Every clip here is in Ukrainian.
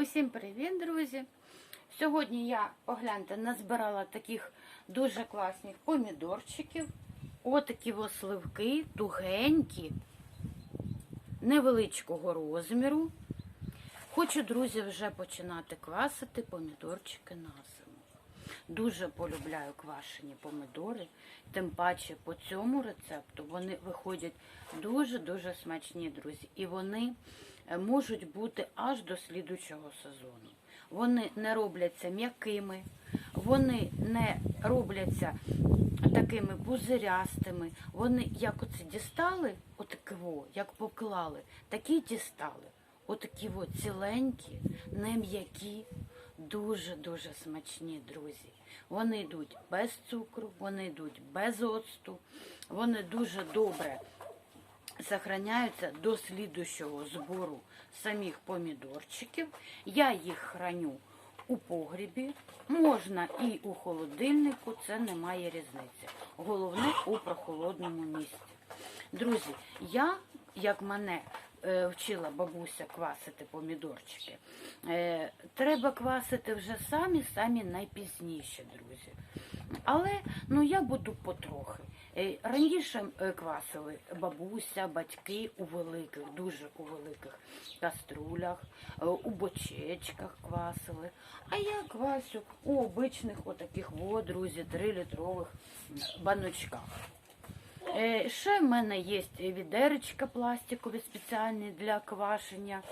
Усім привіт, друзі! Сьогодні я, погляньте, назбирала таких дуже класних помідорчиків. Отакі сливки, тугенькі, невеличкого розміру. Хочу, друзі, вже починати квасити помідорчики на зиму. Дуже полюбляю квашені помідори, тим паче по цьому рецепту вони виходять дуже-дуже смачні, друзі. І вони можуть бути аж до слідучого сезону. Вони не робляться м'якими, вони не робляться такими пузирястими. Вони як оце дістали, отакого, як поклали, такі дістали. Отакі от ціленькі, не м'які, дуже-дуже смачні, друзі. Вони йдуть без цукру, вони йдуть без оцту, вони дуже добре сохраняються до слідущого збору самих помідорчиків. Я їх храню у погрібі, можна і у холодильнику, це не має різниці. Головне у прохолодному місці. Друзі, я, як мене е, вчила бабуся квасити помідорчики, е, треба квасити вже самі самі найпізніше, друзі. Але ну я буду потрохи. Е, Раніше е, квасили бабуся, батьки у великих, дуже у великих каструлях, е, у бочечках квасили. А я квасю у обичних отаких, во, друзі, 3-літрових баночках. Ще в мене є відеречка пластикові спеціальні для квашення.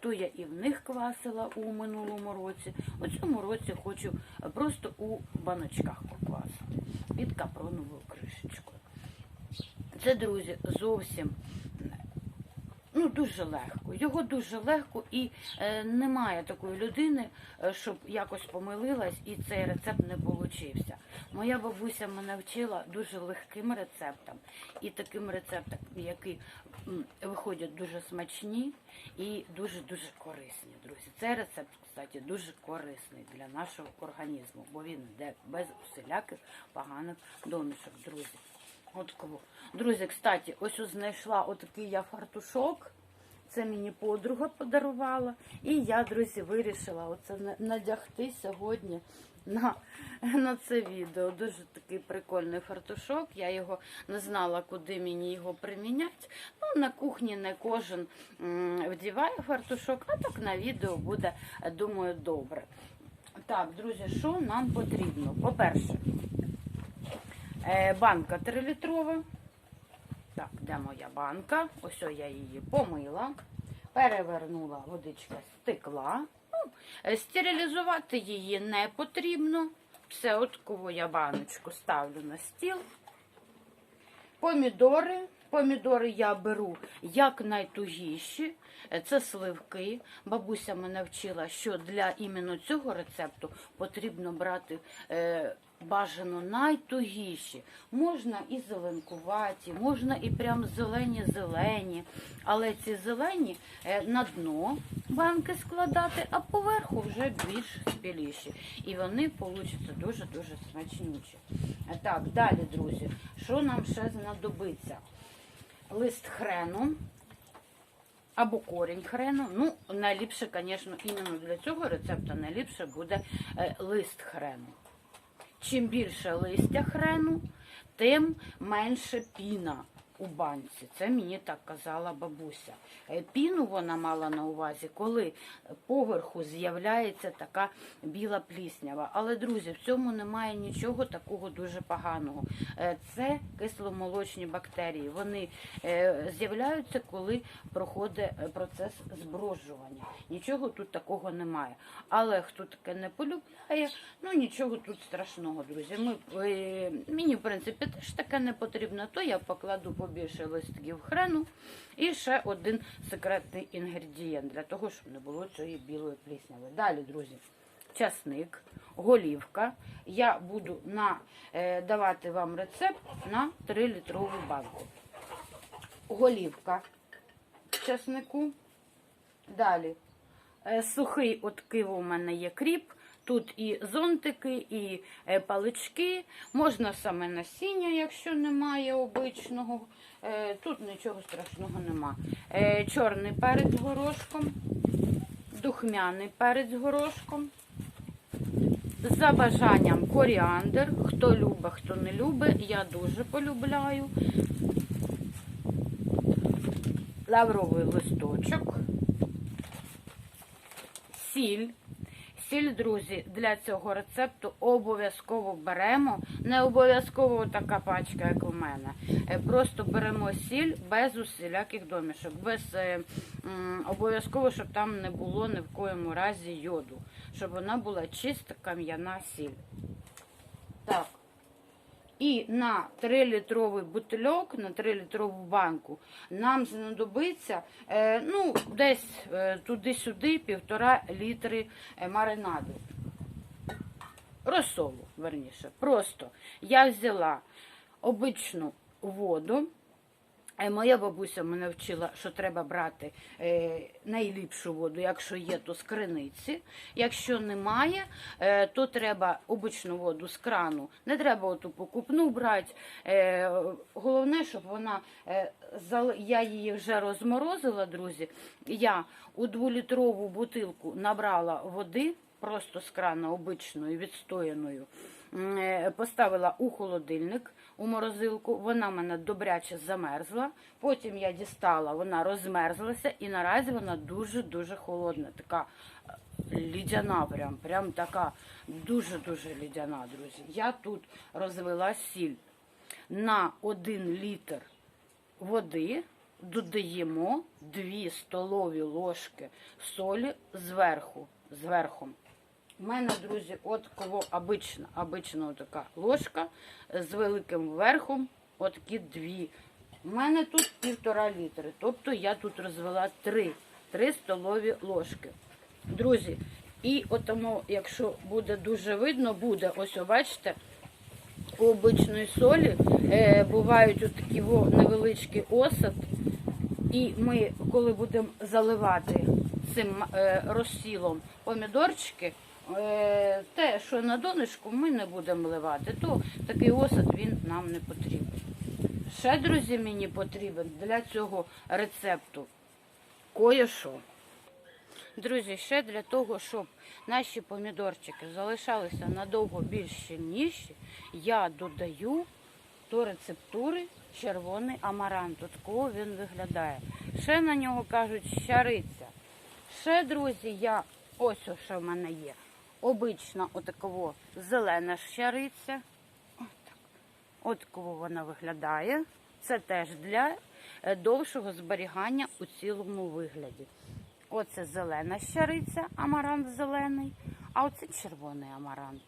То я і в них квасила у минулому році. У цьому році хочу просто у баночках під капроновою кришечкою. Це, друзі, зовсім ну, дуже легко. Його дуже легко і е, немає такої людини, е, щоб якось помилилась і цей рецепт не получився. Моя бабуся мене вчила дуже легким рецептам і таким рецептам, які виходять дуже смачні і дуже-дуже корисні, друзі. Цей рецепт, кстати, дуже корисний для нашого організму, бо він йде без усіляких поганих домішок, друзі. От кого. Друзі, кстати, ось знайшла отакий я фартушок. Це мені подруга подарувала. І я, друзі, вирішила оце надягти сьогодні на, на це відео. Дуже такий прикольний фартушок. Я його не знала, куди мені його приміняти. Ну, на кухні не кожен вдіває фартушок, а так на відео буде, думаю, добре. Так, друзі, що нам потрібно? По-перше, Банка 3-літрова. Так, де моя банка? Ось я її помила, перевернула, водичка стекла. Ну, е, стерилізувати її не потрібно. Все, от я баночку ставлю на стіл. Помідори. Помідори я беру якнайтугіші. Е, Це сливки. Бабуся мене вчила, що для іменно цього рецепту потрібно брати е, бажано найтугіші. Можна і зеленкуваті, можна і прям зелені-зелені. Але ці зелені е, на дно банки складати, а поверху вже більш спіліші. І вони получаться дуже-дуже смачнючі. Е, Так, далі, друзі, що нам ще знадобиться? Лист хрену або корінь хрену. Ну, найліпше, звісно, іменно для цього рецепту найліпше буде е, лист хрену. Чим більше листя хрену, тим менше піна у банці. Це мені так казала бабуся. Е, Піну вона мала на увазі, коли поверху з'являється така біла пліснява. Але, друзі, в цьому немає нічого такого дуже поганого. Е, Це кисломолочні бактерії. Вони е, з'являються, коли проходить процес зброджування. Нічого тут такого немає. Але хто таке не полюбляє, ну нічого тут страшного, друзі. Ми, мені, в принципі, теж таке не потрібно, то я покладу побільше листків хрену і ще один секретний інгредієнт для того, щоб не було цієї білої плісняви. Далі, друзі, часник, голівка. Я буду на, е, давати вам рецепт на 3-літрову банку. Голівка часнику. Далі. Е, Сухий от киву у мене є кріп. Тут і зонтики, і е, палички. Можна саме насіння, якщо немає обичного. Е, Тут нічого страшного нема. Е, Чорний перець горошком. духмяний перець з горошком. За бажанням коріандр. Хто любить, хто не любить, я дуже полюбляю. Лавровий листочок. Сіль. Сіль, друзі, для цього рецепту обов'язково беремо. Не обов'язково така пачка, як у мене. Е, Просто беремо сіль без усіляких домішок. Без е, обов'язково, щоб там не було ні в коєму разі йоду. Щоб вона була чиста кам'яна сіль. Так. І на 3-літровий бутильок, на 3-літрову банку нам знадобиться е, ну, десь е, туди-сюди півтора літри е, маринаду. Розсолу, верніше. Просто я взяла обичну воду. Моя бабуся мене вчила, що треба брати е, найліпшу воду, якщо є, то з криниці. Якщо немає, е, то треба обичну воду з крану. Не треба оту покупну брати. Е, головне, щоб вона я її вже розморозила, друзі. Я у дволітрову бутилку набрала води, просто з крана обичною, відстояною. Е, Поставила у холодильник, у морозилку, вона мене добряче замерзла. Потім я дістала, вона розмерзлася, і наразі вона дуже-дуже холодна, така е, лідяна, прям, прям така дуже-дуже лідяна, друзі. Я тут розвела сіль на 1 літр води. Додаємо 2 столові ложки солі зверху. зверху. У мене, друзі, от кого обична, обична така ложка з великим верхом, от дві. У мене тут півтора літри, тобто я тут розвела три, три столові ложки. Друзі, і от тому, якщо буде дуже видно, буде, ось, бачите, у обичної солі е, бувають от такі во, невеличкий осад. І ми, коли будемо заливати цим е, розсілом помідорчики, те, що на донышку ми не будемо ливати, то такий осад він нам не потрібен. Ще, друзі, мені потрібен для цього рецепту кое-що. Друзі, ще для того, щоб наші помідорчики залишалися надовго більш щільніші, я додаю до рецептури червоний амарант. От кого він виглядає. Ще на нього кажуть щариця. Ще, друзі, я ось що в мене є. Обична отакого зелена щариця. От кого вона виглядає. Це теж для е, довшого зберігання у цілому вигляді. Оце зелена щариця, амарант зелений, а оце червоний амарант.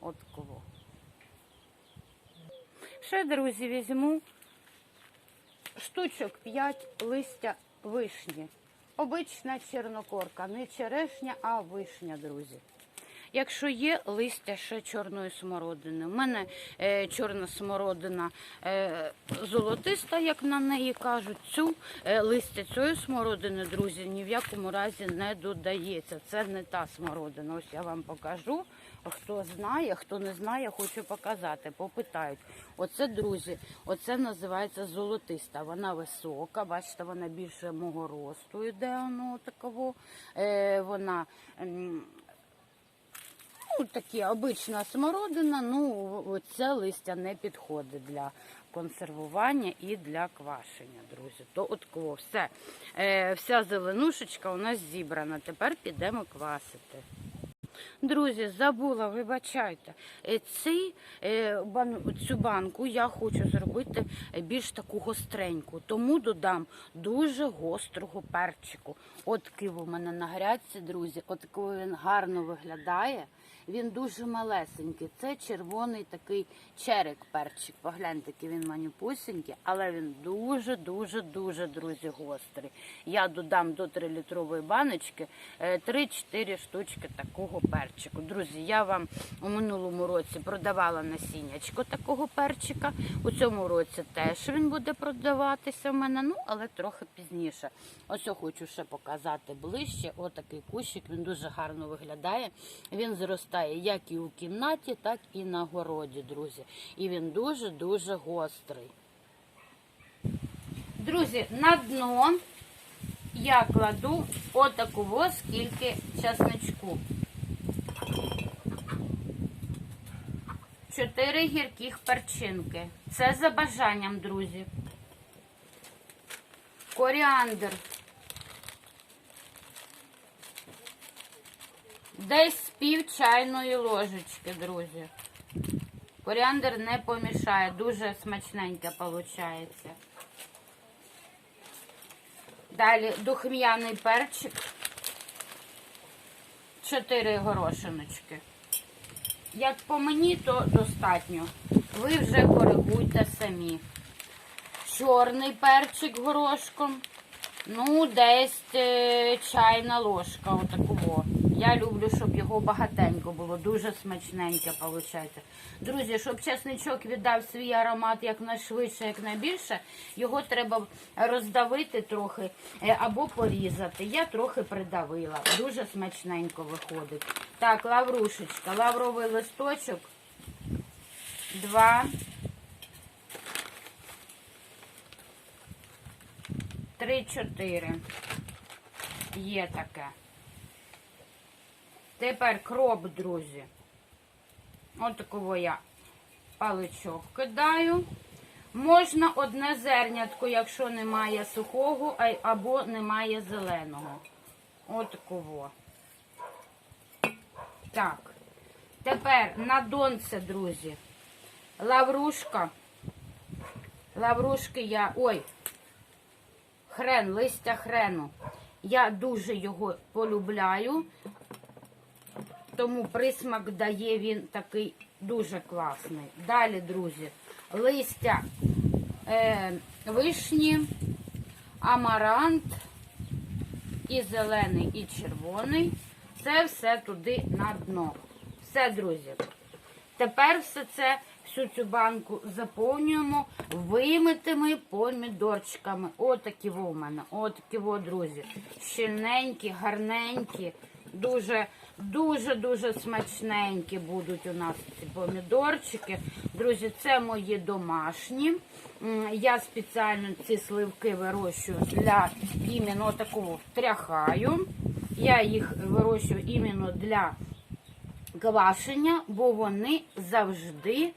От кого. Ще, друзі, візьму штучок 5 листя вишні. Обична чорнокорка, не черешня, а вишня, друзі. Якщо є листя ще чорної смородини. У мене е, чорна смородина е, золотиста, як на неї кажуть. Цю е, листя цієї смородини, друзі, ні в якому разі не додається. Це не та смородина. Ось я вам покажу. Хто знає, хто не знає, хочу показати. Попитають. Оце, друзі, оце називається золотиста. Вона висока, бачите, вона більше мого росту йде. Воно такого. Е, вона. Ну, такі обична смородина, ну це листя не підходить для консервування і для квашення, друзі. То от кого все. Е, вся зеленушечка у нас зібрана. Тепер підемо квасити. Друзі, забула, вибачайте. Е, е, цю банку я хочу зробити е, більш таку гостреньку, тому додам дуже гострого перчику. От кив у мене на грядці, друзі, от він гарно виглядає. Він дуже малесенький. Це червоний такий черек перчик. Погляньте, який він манюпусенький, але він дуже, дуже, дуже, друзі, гострий. Я додам до 3-літрової баночки е, 3-4 штучки такого перчику. Друзі, я вам у минулому році продавала насіннячко такого перчика. У цьому році теж він буде продаватися в мене, ну але трохи пізніше. Ось я хочу ще показати ближче. Отакий кущик, він дуже гарно виглядає. Він зростає як і у кімнаті, так і на городі, друзі. І він дуже-дуже гострий. Друзі, на дно я кладу отаку скільки часничку. Чотири гірких перчинки. Це за бажанням, друзі. Коріандр. Десь пів чайної ложечки, друзі. Коріандр не помішає, дуже смачненьке виходить. Далі духм'яний перчик. Чотири горошиночки. Як по мені, то достатньо. Ви вже коригуйте самі. Чорний перчик горошком. Ну, десь е, чайна ложка отакого. Я люблю, щоб його багатенько було, дуже смачненьке виходить. Друзі, щоб чесничок віддав свій аромат якнайшвидше, якнайбільше, його треба роздавити трохи е, або порізати. Я трохи придавила. Дуже смачненько виходить. Так, лаврушечка, лавровий листочок. Два. Три-чотири. Є таке. Тепер кроп, друзі. От такого я паличок кидаю. Можна одне зернятко, якщо немає сухого, або немає зеленого. От такого. Так. Тепер на донце, друзі. Лаврушка. Лаврушки я. Ой, хрен, листя хрену. Я дуже його полюбляю, тому присмак дає він такий дуже класний. Далі, друзі, листя е, вишні, амарант, і зелений, і червоний. Це все туди на дно. Все, друзі. Тепер все це, всю цю банку заповнюємо вимитими помідорчиками. Отакі во в мене, отакі во, друзі. Щільненькі, гарненькі, дуже, дуже, дуже смачненькі будуть у нас ці помідорчики. Друзі, це мої домашні. Я спеціально ці сливки вирощую для іменно такого тряхаю. Я їх вирощую іменно для квашення, бо вони завжди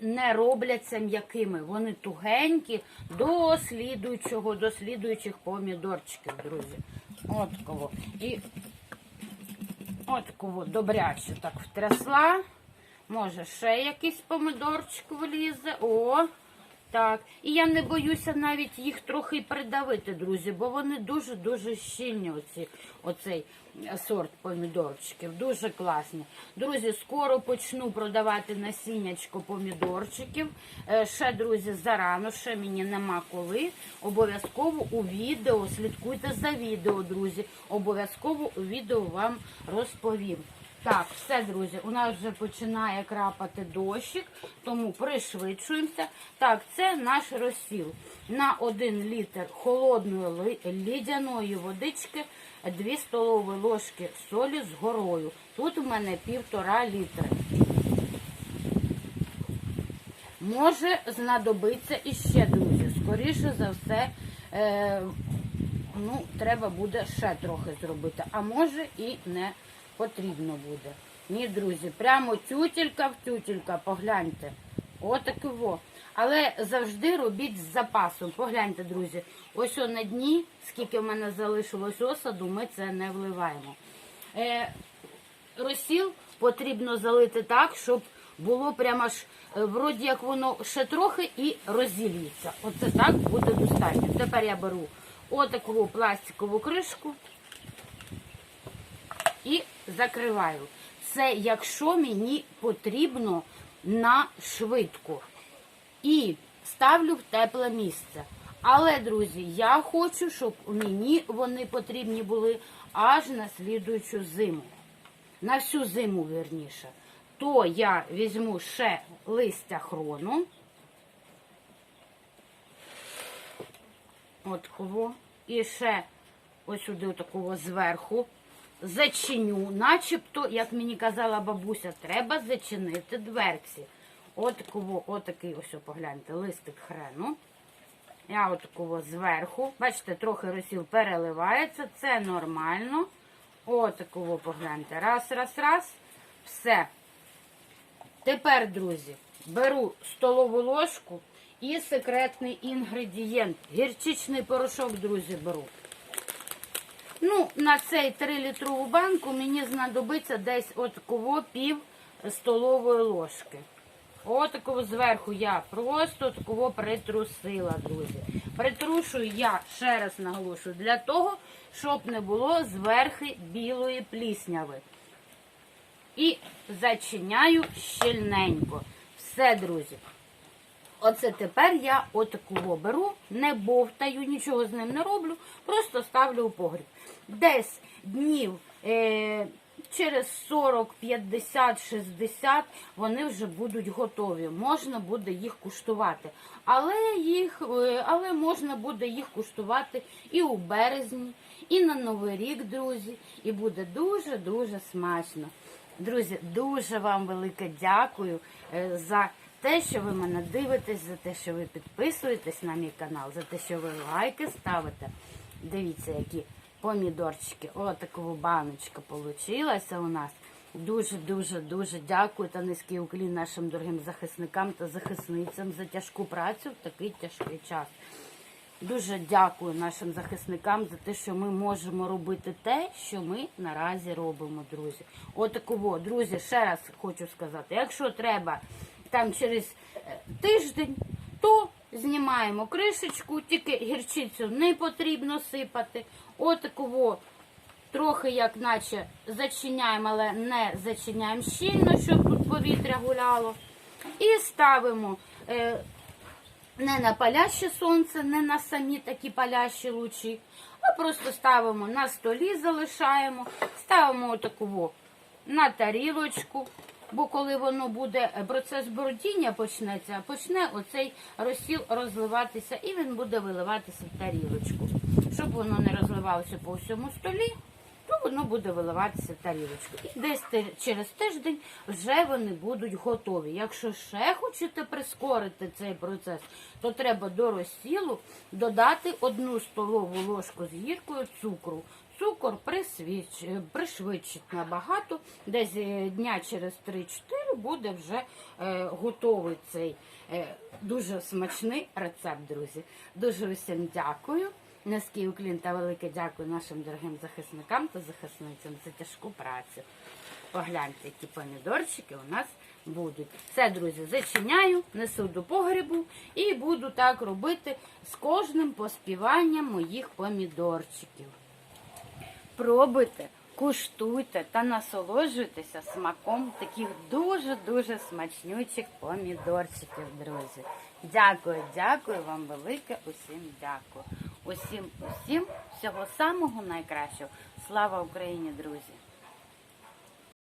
не робляться м'якими. Вони тугенькі до слідуючого, до слідуючих помідорчиків, друзі. От кого. І от добрячу так втрясла. Може, ще якийсь помидорчик влізе. О, так. І я не боюся навіть їх трохи придавити, друзі, бо вони дуже-дуже щільні, оці, оцей е, сорт помідорчиків. Дуже класні. Друзі, скоро почну продавати насіннячко помідорчиків. Е, Ще, друзі, зарано, ще мені нема коли. Обов'язково у відео, слідкуйте за відео, друзі. Обов'язково у відео вам розповім. Так, все, друзі, у нас вже починає крапати дощик, тому пришвидшуємося. Так, це наш розсіл. На 1 літр холодної лідяної водички 2 столові ложки солі з горою. Тут у мене півтора літри. Може знадобиться іще, друзі. Скоріше за все, е, ну, треба буде ще трохи зробити. А може і не потрібно буде. Ні, друзі, прямо тютелька в тютелька, погляньте. Отаково. Але завжди робіть з запасом. Погляньте, друзі. Ось о на дні, скільки в мене залишилось осаду, ми це не вливаємо. Е, розсіл потрібно залити так, щоб було прямо ж, е, вроді як воно ще трохи і роззілюється. Оце так буде достатньо. Тепер я беру отаку пластикову кришку і закриваю. Це якщо мені потрібно на швидко. І ставлю в тепле місце. Але, друзі, я хочу, щоб мені вони потрібні були аж на слідуючу зиму. На всю зиму, вірніше. То я візьму ще листя хрону. От кого. І ще ось сюди такого зверху зачиню, начебто, як мені казала бабуся, треба зачинити дверці. От кого, отакий ось, погляньте, листик хрену. Я отакого зверху. Бачите, трохи розсіл переливається. Це нормально. Отакого погляньте. Раз, раз, раз. Все. Тепер, друзі, беру столову ложку і секретний інгредієнт. Гірчичний порошок, друзі, беру. Ну, на цей 3-літрову банку мені знадобиться десь от кого пів столової ложки. Отакого зверху я просто такого притрусила, друзі. Притрушую я, ще раз наголошую, для того, щоб не було зверхи білої плісняви. І зачиняю щільненько. Все, друзі. Оце тепер я отакого беру, не бовтаю, нічого з ним не роблю, просто ставлю у погріб. Десь днів е, через 40, 50, 60 вони вже будуть готові. Можна буде їх куштувати. Але, їх, е, але можна буде їх куштувати і у березні, і на Новий рік, друзі. І буде дуже-дуже смачно. Друзі, дуже вам велике дякую е, за те, що ви мене дивитесь, за те, що ви підписуєтесь на мій канал, за те, що ви лайки ставите. Дивіться, які помідорчики. О, такого баночка получилася у нас. Дуже, дуже, дуже дякую та низький уклін нашим дорогим захисникам та захисницям за тяжку працю в такий тяжкий час. Дуже дякую нашим захисникам за те, що ми можемо робити те, що ми наразі робимо, друзі. Отакого, друзі, ще раз хочу сказати, якщо треба там через е, тиждень, то знімаємо кришечку, тільки гірчицю не потрібно сипати. Отакого трохи як наче зачиняємо, але не зачиняємо щільно, щоб тут повітря гуляло. І ставимо. е, не на паляще сонце, не на самі такі палящі лучі, а просто ставимо на столі, залишаємо, ставимо отаку на тарілочку. Бо коли воно буде е, процес бродіння почнеться, почне оцей розсіл розливатися і він буде виливатися в тарілочку. Щоб воно не розливалося по всьому столі, то воно буде виливатися в тарілочку. І десь через тиждень вже вони будуть готові. Якщо ще хочете прискорити цей процес, то треба до розсілу додати одну столову ложку з гіркою цукру. Цукор присвіч... пришвидшить набагато, десь е, дня через 3-4 буде вже е, готовий цей е, дуже смачний рецепт, друзі. Дуже усім дякую. Низький уклін та велике дякую нашим дорогим захисникам та захисницям за тяжку працю. Погляньте, які помідорчики у нас будуть. Все, друзі, зачиняю, несу до погрібу і буду так робити з кожним поспіванням моїх помідорчиків. Пробуйте, куштуйте та насолоджуйтеся смаком таких дуже-дуже смачнючих помідорчиків, друзі. Дякую, дякую вам велике, усім дякую. Усім, усім всього самого найкращого. Слава Україні, друзі!